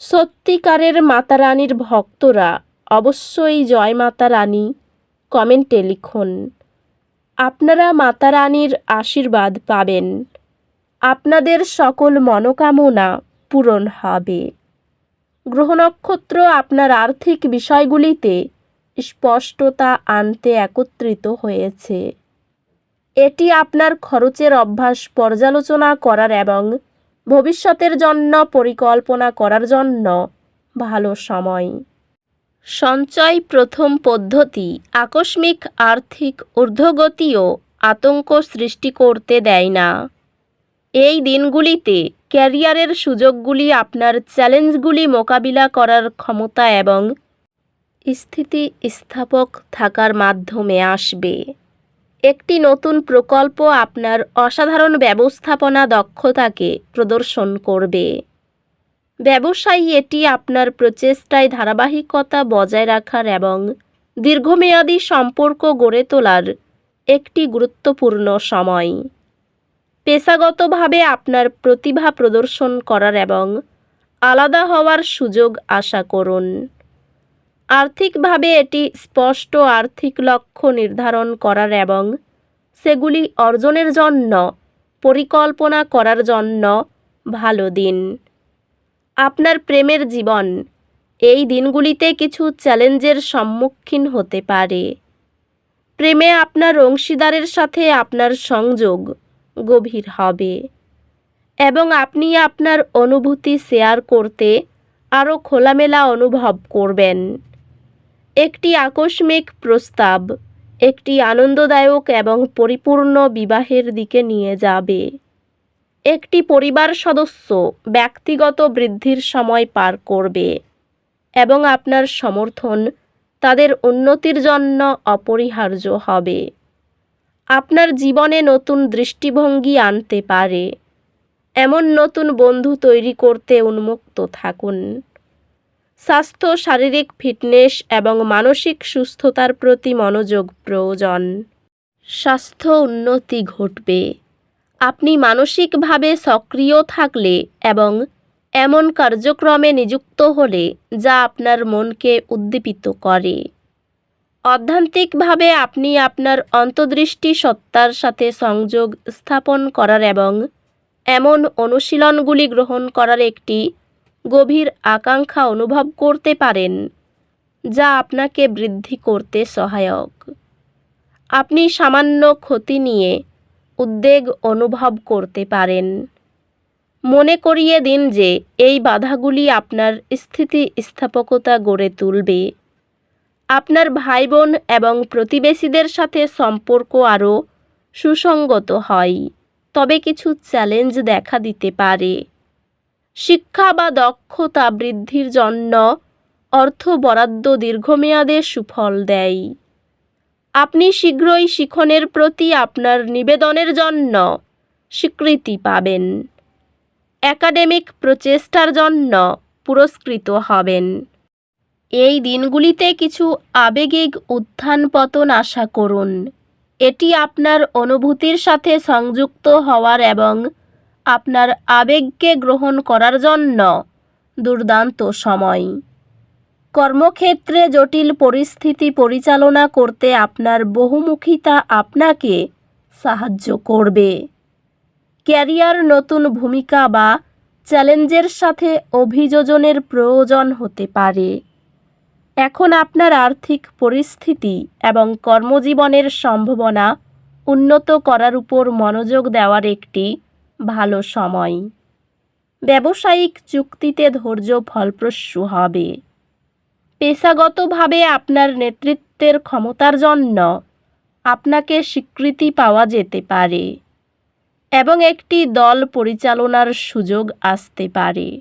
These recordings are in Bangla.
সত্যিকারের মাতা রানীর ভক্তরা অবশ্যই জয় মাতা রানী কমেন্টে লিখুন। আপনারা মাতা রানীর আশীর্বাদ পাবেন। আপনাদের সকল মনোকামনা পূরণ হবে। গ্রহ নক্ষত্র আপনার আর্থিক বিষয়গুলিতে স্পষ্টতা আনতে একত্রিত হয়েছে। এটি আপনার খরচের অভ্যাস পর্যালোচনা করার এবং ভবিষ্যতের জন্য, পরিকল্পনা করার জন্য। ভালো সময়। সঞ্চয় প্রথম পদ্ধতি, আকস্মিক আর্থিক ঊর্ধ্বগতিও আতঙ্ক সৃষ্টি করতে দেয় না। এই দিনগুলিতে ক্যারিয়ারের সুযোগগুলি, আপনার চ্যালেঞ্জগুলি মোকাবিলা করার ক্ষমতা এবং স্থিতি স্থাপক থাকার মাধ্যমে আসবে। একটি নতুন প্রকল্প আপনার অসাধারণ ব্যবস্থাপনা দক্ষতাকে প্রদর্শন করবে। ব্যবসায়ী এটি আপনার প্রচেষ্টায় ধারাবাহিকতা বজায় রাখার এবং দীর্ঘমেয়াদী সম্পর্ক গড়ে তোলার একটি গুরুত্বপূর্ণ সময়। পেশাগতভাবে আপনার প্রতিভা প্রদর্শন করার এবং আলাদা হওয়ার সুযোগ আশা করুন। আর্থিকভাবে এটি স্পষ্ট আর্থিক লক্ষ্য নির্ধারণ করার এবং সেগুলি অর্জনের জন্য, পরিকল্পনা করার জন্য ভালো দিন। আপনার প্রেমের জীবন, এই দিনগুলিতে কিছু চ্যালেঞ্জের সম্মুখীন হতে পারে। প্রেমে আপনার অংশীদারের সাথে আপনার সংযোগ গভীর হবে এবং আপনি আপনার অনুভূতি শেয়ার করতে আরও খোলামেলা অনুভব করবেন। একটি আকস্মিক প্রস্তাব, একটি আনন্দদায়ক এবং পরিপূর্ণ বিবাহের দিকে নিয়ে যাবে। একটি পরিবার সদস্য ব্যক্তিগত বৃদ্ধির সময় পার করবে এবং আপনার সমর্থন তাদের উন্নতির জন্য অপরিহার্য হবে। আপনার জীবনে নতুন দৃষ্টিভঙ্গি আনতে পারে। এমন নতুন বন্ধু তৈরি করতে উন্মুক্ত থাকুন। স্বাস্থ্য, শারীরিক ফিটনেস এবং মানসিক সুস্থতার প্রতি মনোযোগ প্রয়োজন। স্বাস্থ্য উন্নতি ঘটবে। আপনি মানসিকভাবে সক্রিয় থাকলে এবং এমন কার্যক্রমে নিযুক্ত হলে যা আপনার মনকে উদ্দীপিত করে। অধ্যান্তিকভাবে আপনি আপনার অন্তর্দৃষ্টি সত্তার সাথে সংযোগ স্থাপন করার এবং এমন অনুশীলনগুলি গ্রহণ করার একটি গভীর আকাঙ্ক্ষা অনুভব করতে পারেন, যা আপনাকে বৃদ্ধি করতে সহায়ক। আপনি সামান্য ক্ষতি নিয়ে উদ্বেগ অনুভব করতে পারেন। মনে করিয়ে দিন যে এই বাধাগুলি আপনার স্থিতি স্থাপকতা গড়ে তুলবে। আপনার ভাই বোন এবং প্রতিবেশীদের সাথে সম্পর্ক আরও সুসঙ্গত হয়, তবে কিছু চ্যালেঞ্জ দেখা দিতে পারে। শিক্ষা বা দক্ষতা বৃদ্ধির জন্য অর্থ বরাদ্দ দীর্ঘমেয়াদে সুফল দেয়। আপনি শীঘ্রই শিখনের প্রতি আপনার নিবেদনের জন্য স্বীকৃতি পাবেন। একাডেমিক প্রচেষ্টার জন্য পুরস্কৃত হবেন। এই দিনগুলিতে কিছু আবেগিক উত্থান পতন আশা করুন। এটি আপনার অনুভূতির সাথে সংযুক্ত হওয়ার এবং আপনার আবেগকে গ্রহণ করার জন্য। দুর্দান্ত সময়। কর্মক্ষেত্রে জটিল পরিস্থিতি পরিচালনা করতে আপনার বহুমুখিতা আপনাকে সাহায্য করবে। ক্যারিয়ার নতুন ভূমিকা বা চ্যালেঞ্জের সাথে অভিযোজনের প্রয়োজন হতে পারে। এখন আপনার আর্থিক পরিস্থিতি এবং কর্মজীবনের সম্ভাবনা উন্নত করার উপর মনোযোগ দেওয়ার একটি ভালো সময়। ব্যবসায়িক চুক্তিতে ধৈর্য ফলপ্রসূ হবে। পেশাগতভাবে আপনার নেতৃত্বের ক্ষমতার জন্য আপনাকে স্বীকৃতি পাওয়া যেতে পারে এবং একটি দল পরিচালনার সুযোগ আসতে পারে।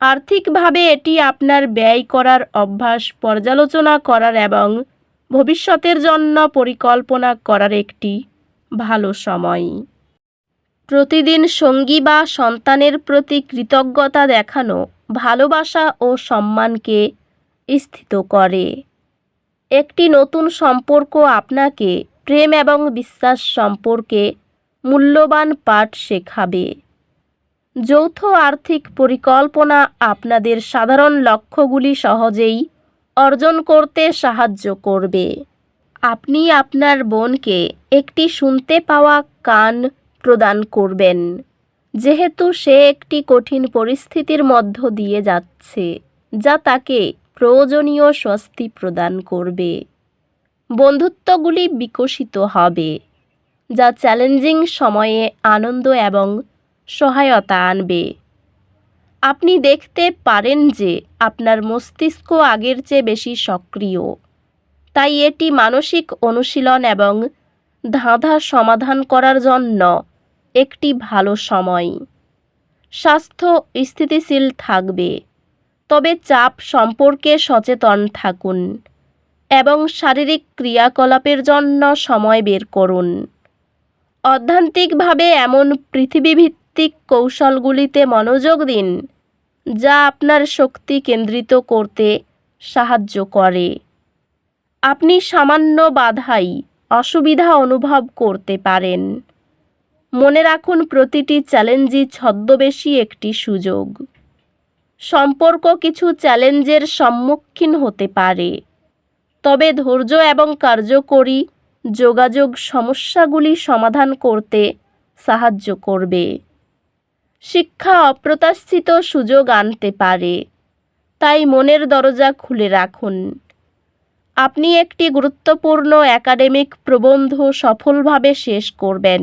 আর্থিকভাবে এটি আপনার ব্যয় করার অভ্যাস পর্যালোচনা করার এবং ভবিষ্যতের জন্য পরিকল্পনা করার একটি ভালো সময়। প্রতিদিন সঙ্গী বা সন্তানের প্রতি কৃতজ্ঞতা দেখানো, ভালোবাসা ও সম্মানকে স্থিত করে। একটি নতুন সম্পর্ক আপনাকে প্রেম এবং বিশ্বাস সম্পর্কে মূল্যবান পাঠ শেখাবে। যৌথ আর্থিক পরিকল্পনা আপনাদের সাধারণ লক্ষ্যগুলি সহজেই অর্জন করতে সাহায্য করবে। আপনি আপনার বোনকে একটি শুনতে পাওয়া, কান প্রদান করবেন। যেহেতু সে একটি কঠিন পরিস্থিতির মধ্য দিয়ে যাচ্ছে, যা তাকে প্রয়োজনীয় স্বস্তি প্রদান করবে। বন্ধুত্বগুলি বিকশিত হবে, যা চ্যালেঞ্জিং সময়ে আনন্দ এবং সহায়তা আনবে। আপনি দেখতে পারেন যে আপনার মস্তিষ্ক আগের চেয়ে বেশি সক্রিয়, তাই এটি মানসিক অনুশীলন এবং ধাঁধা সমাধান করার জন্য একটি ভালো সময়। স্বাস্থ্য স্থিতিশীল থাকবে, তবে চাপ সম্পর্কে সচেতন থাকুন এবং শারীরিক ক্রিয়াকলাপের জন্য সময় বের করুন। অধ্যান্তিকভাবে এমন পৃথিবীভিত্তিক কৌশলগুলিতে মনোযোগ দিন, যা আপনার শক্তি কেন্দ্রিত করতে সাহায্য করে। আপনি সামান্য বাধাই অসুবিধা অনুভব করতে পারেন। মনে রাখুন, প্রতিটি চ্যালেঞ্জই ছদ্মবেশী একটি সুযোগ। সম্পর্ক কিছু চ্যালেঞ্জের সম্মুখীন হতে পারে। তবে ধৈর্য এবং কার্যকরী যোগাযোগ সমস্যাগুলি সমাধান করতে সাহায্য করবে। শিক্ষা অপ্রত্যাশিত সুযোগ আনতে পারে। তাই মনের দরজা খুলে রাখুন। আপনি একটি গুরুত্বপূর্ণ একাডেমিক প্রবন্ধ সফলভাবে শেষ করবেন।